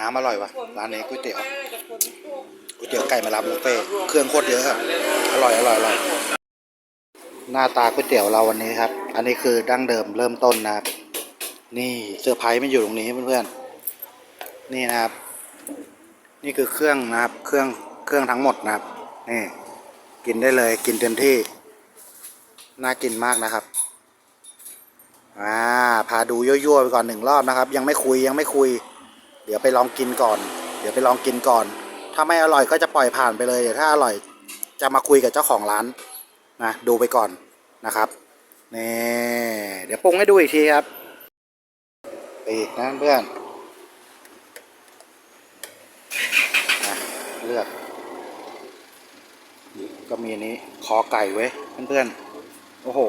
น้ำอร่อยว่ะร้านนี้ก๋วยเตี๋ยวก๋วยเตี๋ยวไก่มาลาบุฟเฟ่ต์เครื่องโคตรเยอะอะอร่อยอร่อยอร่อยหน้าตาก๋วยเตี๋ยวเราวันนี้ครับ อันนี้คือดั้งเดิมเริ่มต้นนะครับ นี่เซอร์ไพรส์มันอยู่ตรงนี้เพื่อนๆนี่นะครับ นี่คือเครื่องนะครับ เครื่องเครื่องทั้งหมดนะครับนี่กินได้เลยกินเต็มที่ น่ากินมากนะครับอ่าพาดูยั่วๆไปก่อนหนึ่งรอบนะครับ ยังไม่คุยยังไม่คุยเดี๋ยวไปลองกินก่อน เดี๋ยวไปลองกินก่อน ถ้าไม่อร่อยก็จะปล่อยผ่านไปเลยเดี๋ยวถ้าอร่อยจะมาคุยกับเจ้าของร้านนะดูไปก่อนนะครับนี่เดี๋ยวปรุงให้ดูอีกทีครับไปอีกนะเพื่อนนะเลือกก็มีอันนี้คอไก่ไว้เพื่อนๆโอ้โห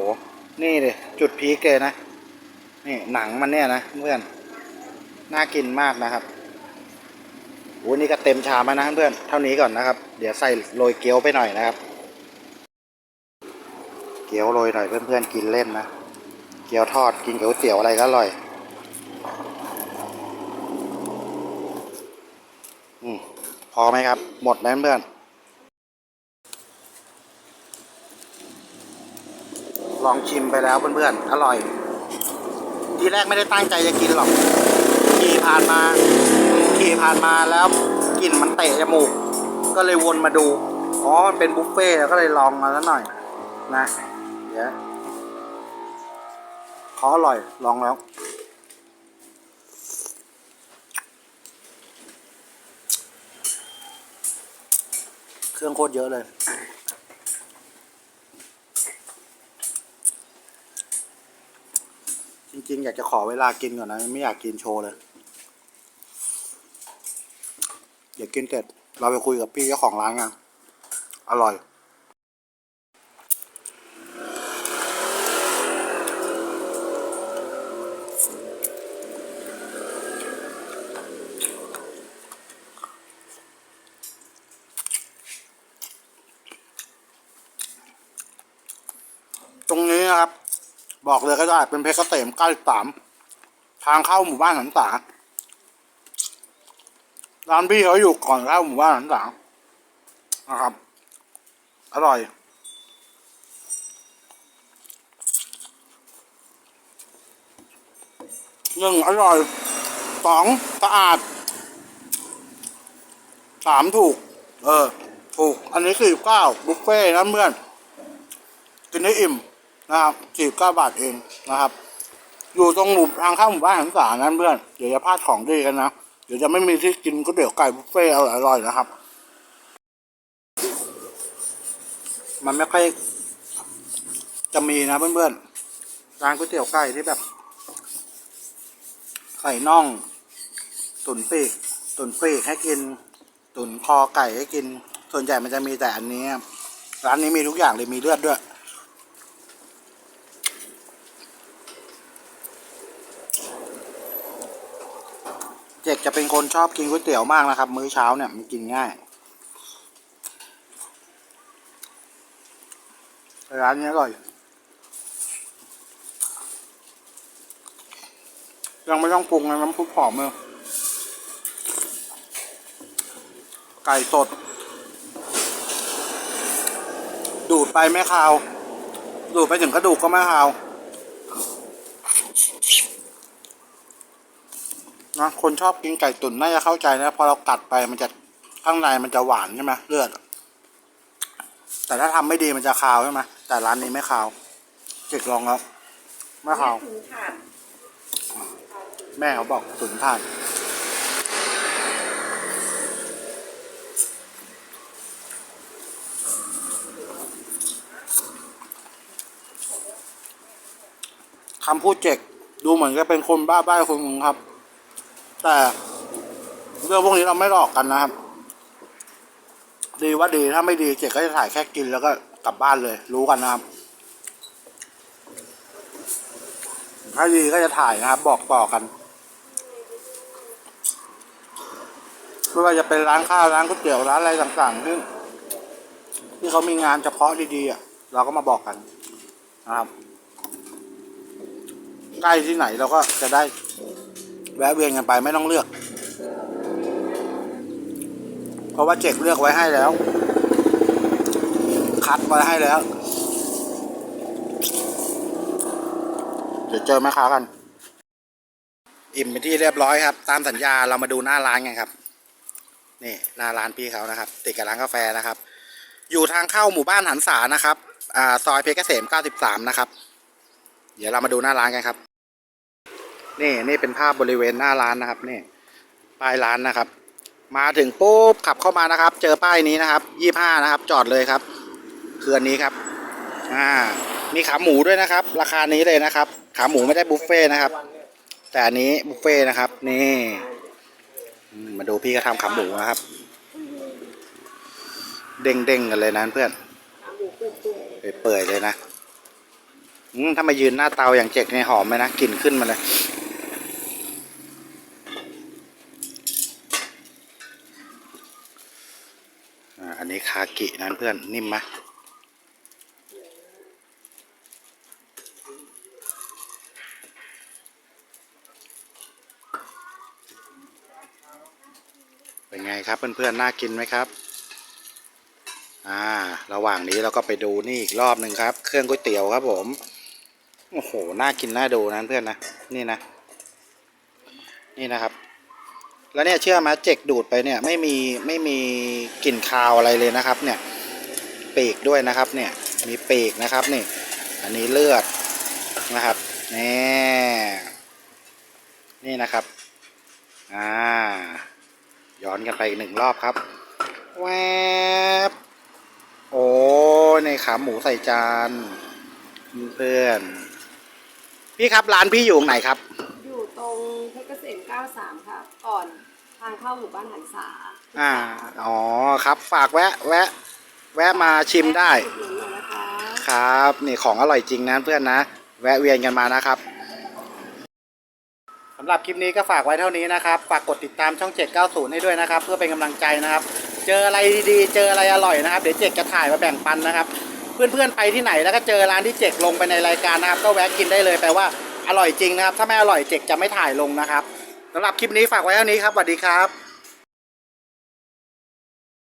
นี่เลยจุดพีคเลยนะ นี่หนังมันเนี่ยนะเพื่อน น่ากินมากนะครับโอ้นี่ก็เต็มชามแล้วนะเพื่อนเท่านี้ก่อนนะครับ เดี๋ยวใส่โรยเกี๊ยวไปหน่อยนะครับ เกี๊ยวโรยหน่อยเพื่อนๆกินเล่นนะ เกี๊ยวทอดกินกับก๋วยเตี๋ยวอะไรก็อร่อยอืมพอไหมครับ หมดไหมเพื่อนลองชิมไปแล้วเพื่อนๆ อร่อย ทีแรกไม่ได้ตั้งใจจะกินหรอก ขี่ผ่านมา ขี่ผ่านมาแล้วกลิ่นมันเตะจมูก ก็เลยวนมาดู อ๋อ มันเป็นบุฟเฟ่ก็เลยลองมาแล้วหน่อยนะเดี๋ยวขาอร่อยลองแล้ว เครื่องโคตรเยอะเลยจริงๆ อยากจะขอเวลากินก่อนนะ ไม่อยากกินโชว์เลย เดี๋ยว กินเสร็จ เราไปคุยกับพี่เจ้าของร้านกันอร่อย ตรงนี้นะครับ บอกเลยก็ได้เป็นเพชรเกษมเก้าสิบสามทางเข้าหมู่บ้านหันษา ร้านพี่เขาอยู่ก่อนเข้าหมู่บ้านหันษานะครับ อร่อย หนึ่งอร่อย สองสะอาด สามถูก เออ ถูก อันนี้สี่เก้าบุฟเฟ่นะเพื่อน กินได้อิ่มนะครับสี่เก้าบาทเองนะครับ อยู่ตรงหมู่ทางเข้าหมู่บ้านหันษานั้นเพื่อน เดี๋ยวจะพลาดของดีกันนะ เดี๋ยวจะไม่มีที่กินก๋วยเตี๋ยวไก่บุฟเฟ่อร่อยๆนะครับ มันไม่ค่อยจะมีนะเพื่อนๆร้านก๋วยเตี๋ยวไก่ที่แบบ ไข่น่อง ตุ๋นปีกตุ๋นปีกให้กิน ตุ๋นคอไก่ให้กิน ส่วนใหญ่มันจะมีแต่อันนี้ ร้านนี้มีทุกอย่างเลยมีเลือดด้วย เจกจะเป็นคนชอบกินก๋วยเตี๋ยวมากนะครับ มื้อเช้าเนี่ยมันกินง่าย ร้านนี้อร่อยยังไม่ต้องปรุงเลยน้ำซุหอมเลยไก่สด ดูดไปไม่คาว ดูดไปถึงกระดูกก็ไม่คาว นะคนชอบกินไก่ตุ๋นน่าจะเข้าใจนะพอเรากัดไปมันจะข้างในมันจะหวานใช่ไหมเลือด แต่ถ้าทำไม่ดีมันจะคาวใช่ไหมแต่ร้านนี้ไม่คาวเจ็กลองแล้วไม่คาวถึงขาดแม่เขาบอกตุ๋นถ่านคำพูดเจ็กดูเหมือนจะเป็นคนบ้าบ้าคนหนึงครับ แต่เรื่องพวกนี้เราไม่หลอกกันนะครับ ดีว่าดีถ้าไม่ดีเจ๊ก็จะถ่ายแค่กินแล้วก็กลับบ้านเลย รู้กันนะครับ ถ้าดีก็จะถ่ายนะครับ บอกต่อกันไม่ว่าจะเป็นร้านข้าวร้านก๋วยเตี๋ยวร้านอะไรต่างๆที่ที่เขามีงานเฉพาะดีๆอะเราก็มาบอกกันนะครับใกล้ที่ไหนเราก็จะได้ แวะเวียนกันไปไม่ต้องเลือก เพราะว่าเจกเลือกไว้ให้แล้ว คัดไว้ให้แล้ว เดี๋ยวเจอแม่ค้ากัน อิ่มเป็นที่เรียบร้อยครับ ตามสัญญาเรามาดูหน้าร้านกันครับ นี่หน้าร้านพี่เขานะครับ ติดกับร้านกาแฟนะครับ อยู่ทางเข้าหมู่บ้านหันษานะครับ อ่าซอยเพชรเกษม 93 นะครับ เดี๋ยวเรามาดูหน้าร้านกันครับ นี่นี่เป็นภาพบริเวณหน้าร้านนะครับนี่ป้ายร้านนะครับ มาถึงปุ๊บขับเข้ามานะครับ เจอป้ายนี้นะครับยี่ห้านะครับ จอดเลยครับคืออันนี้ครับอ่ามีขาหมูด้วยนะครับ ราคานี้เลยนะครับ ขาหมูไม่ได้บุฟเฟ่นะครับ แต่อันนี้บุฟเฟ่นะครับ นี่มาดูพี่ก็ทำขาหมูนะครับ เด้งเด้งๆกันเลยนะเพื่อนเปื่อยๆเลยนะอืมถ้ามายืนหน้าเตาอย่างเจ๊กเนี่ยหอมไหมนะกลิ่นขึ้นมาเลย อ่าอันนี้คา กินั้นเพื่อนนิ่มไหมเป็นไงครับเพื่อนๆน่ากินไหมครับ อ่า ระหว่างนี้เราก็ไปดูนี่อีกรอบหนึ่งครับ เครื่องก๋วยเตี๋ยวครับผม โอ้โห น่ากินน่าดูนะเพื่อนนะ นี่นะ นี่นะครับ แล้วเนี่ยเชื่อไหมเจกดูดไปเนี่ยไม่มีไม่มีกลิ่นคาวอะไรเลยนะครับเนี่ยปีกด้วยนะครับเนี่ยมีปีกนะครับนี่อันนี้เลือดนะครับนี่นี่นะครับอ่าย้อนกันไปอีกหนึ่งรอบครับแวบโอ้ในขาหมูใส่จานเพื่อนพี่ครับร้านพี่อยู่ไหนครับ อยู่ตรงเพชรเกษม 93 ค่ะ ก่อน ทางเข้าหมู่บ้านหันษาอ่า อ๋อ ครับ ฝากแวะ แวะ แวะมาชิมได้ อุดหนุนหน่อยนะคะ ครับ นี่ของอร่อยจริงนะเพื่อนนะ แวะเวียนกันมานะครับสำหรับคลิปนี้ก็ฝากไว้เท่านี้นะครับ ฝากกดติดตามช่อง 790 ให้ด้วยนะครับ เพื่อเป็นกำลังใจนะครับ เจออะไรดีๆ เจออะไรอร่อยนะครับ เดี๋ยวเจกจะถ่ายมาแบ่งปันนะครับ เพื่อนๆไปที่ไหนแล้วก็เจอร้านที่เจกลงไปในรายการนะครับ ก็แวะกินได้เลยแปลว่าอร่อยจริงนะครับ ถ้าไม่อร่อยเจกจะไม่ถ่ายลงนะครับ สำหรับคลิปนี้ฝากไว้เท่านี้ครับสวัสดีครับ